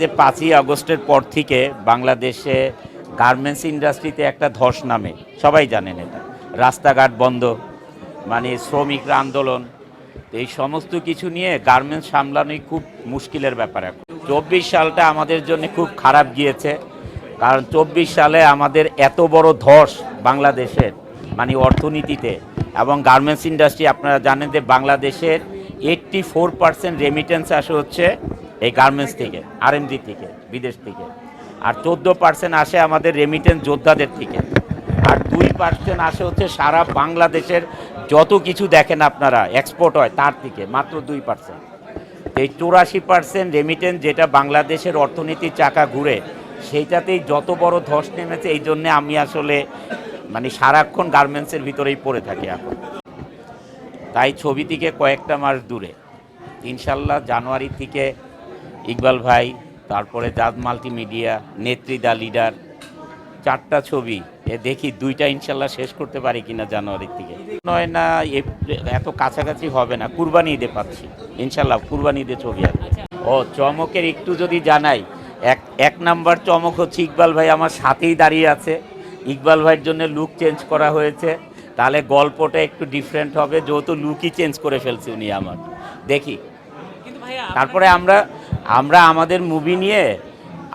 যে পাঁচই আগস্টের পর থেকে বাংলাদেশে গার্মেন্টস ইন্ডাস্ট্রিতে একটা ধস নামে। সবাই জানেন এটা। রাস্তাঘাট বন্ধ মানে শ্রমিকরা আন্দোলন। এই সমস্ত কিছু নিয়ে গার্মেন্টস সামলানোই খুব মুশকিলের ব্যাপার এখন। চব্বিশ সালটা আমাদের জন্য খুব খারাপ গিয়েছে। কারণ চব্বিশ সালে আমাদের এত বড় ধস বাংলাদেশের মানে অর্থনীতিতে। এবং গার্মেন্টস ইন্ডাস্ট্রি আপনারা জানেন যে বাংলাদেশের এইট্টি ফোর পার্সেন্ট রেমিটেন্স আসে হচ্ছে এই গার্মেন্টস থেকে আরএমজি থেকে, বিদেশ থেকে। আর চোদ্দ পার্সেন্ট আসে আমাদের রেমিটেন্স যোদ্ধাদের থেকে। আর দুই পার্সেন্ট আসে হচ্ছে সারা বাংলাদেশের যত কিছু দেখেন আপনারা এক্সপোর্ট হয় তার থেকে, মাত্র দুই পার্সেন্ট এই চৌরাশি পার্সেন্ট রেমিটেন্স যেটা বাংলাদেশের অর্থনীতির চাকা ঘুরে, সেইটাতেই যত বড় ধস নেমেছে, এই জন্যে আমি আসলে মানে সারাক্ষণ গার্মেন্টসের ভিতরেই পড়ে থাকি এখন। তাই ছবি থেকে কয়েকটা মাস দূরে। ইনশাল্লাহ জানুয়ারি থেকে ইকবাল ভাই তারপরে জাজ মাল্টিমিডিয়া নেত্রী দা লিডার চারটা ছবি। এ দেখি দুইটা ইনশাল্লাহ শেষ করতে পারি কিনা জানুয়ারির থেকে নয় না এত কাছাকাছি হবে না কুরবানি ঈদে পাচ্ছি। ইনশাল্লাহ কুরবানি ঈদে ছবি আসবে। ও চমকের একটু যদি জানাই এক এক নাম্বার চমক হচ্ছে ইকবাল ভাই আমার সাথেই দাঁড়িয়ে আছে। ইকবাল ভাইয়ের জন্য লুক চেঞ্জ করা হয়েছে। তাহলে গল্পটা একটু ডিফারেন্ট হবে যেহেতু লুকই চেঞ্জ করে ফেলছে উনি আমার। দেখি। তারপরে আমরা আমরা আমাদের মুভি নিয়ে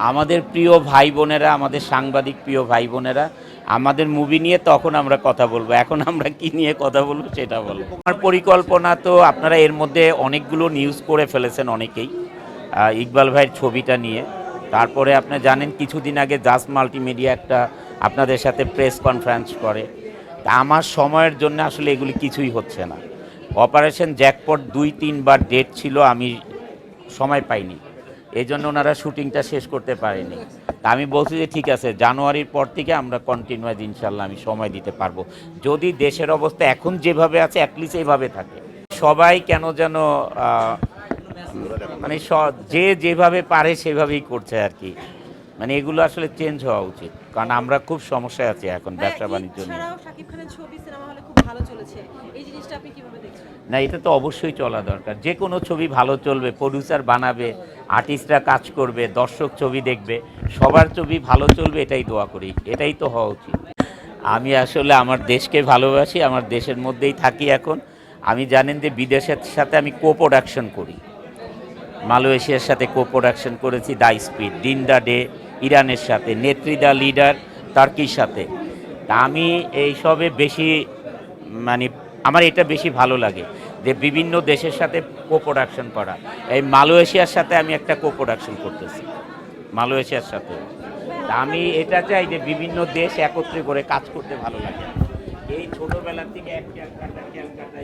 আমাদের প্রিয় ভাই বোনেরা, আমাদের সাংবাদিক প্রিয় ভাই বোনেরা, আমাদের মুভি নিয়ে তখন আমরা কথা বলব। এখন আমরা কি নিয়ে কথা বলব সেটা বলব আমার পরিকল্পনা তো আপনারা এর মধ্যে অনেকগুলো নিউজ করে ফেলেছেন অনেকেই। ইকবাল ভাইয়ের ছবিটা নিয়ে। তারপরে আপনি জানেন কিছুদিন আগে জাস মাল্টিমিডিয়া একটা আপনাদের সাথে প্রেস কনফারেন্স করে। তা আমার সময়ের জন্য আসলে এগুলি কিছুই হচ্ছে না। অপারেশন জ্যাকপট দুই তিনবার ডেট ছিল, আমি সময় পাইনি। এই জন্য ওনারা শুটিংটা শেষ করতে পারেনি। তা আমি বলছি যে ঠিক আছে, জানুয়ারির পর থেকে আমরা কন্টিনিউয়াস ইনশাল্লাহ আমি সময় দিতে পারব। যদি দেশের অবস্থা এখন যেভাবে আছে অ্যাটলিস্ট এইভাবে থাকে। সবাই কেন যেন মানে যে যেভাবে পারে সেভাবেই করছে আর কি। মানে এগুলো আসলে চেঞ্জ হওয়া উচিত। কারণ আমরা খুব সমস্যায় আছি এখন ব্যবসা বাণিজ্য নিয়ে। শাকিব খানের ছবি সিনেমা হলে খুব ভালো চলেছে। এই জিনিসটা আপনি কীভাবে দেখছেন? না এটা তো অবশ্যই চলা দরকার। যে কোনো ছবি ভালো চলবে প্রডিউসার বানাবে আর্টিস্টরা কাজ করবে দর্শক ছবি দেখবে সবার ছবি ভালো চলবে এটাই দোয়া করি। এটাই তো হওয়া উচিত। আমি আসলে আমার দেশকে ভালোবাসি আমার দেশের মধ্যেই থাকি এখন। আমি জানেন যে বিদেশের সাথে আমি কো প্রোডাকশন করি। মালয়েশিয়ার সাথে কো প্রোডাকশন করেছি দা স্পিড দিন দা ডে ইরানের সাথে, নেত্রী দা লিডার টার্কির সাথে। আমি এইসবে বেশি মানে আমার এটা বেশি ভালো লাগে যে বিভিন্ন দেশের সাথে কো প্রোডাকশন করা। এই মালয়েশিয়ার সাথে আমি একটা কো প্রোডাকশন করতেছি, মালয়েশিয়ার সাথে। আমি এটা চাই যে বিভিন্ন দেশ একত্রে করে কাজ করতে ভালো লাগে। এই ছোটোবেলা থেকে এক ক্যালকাটা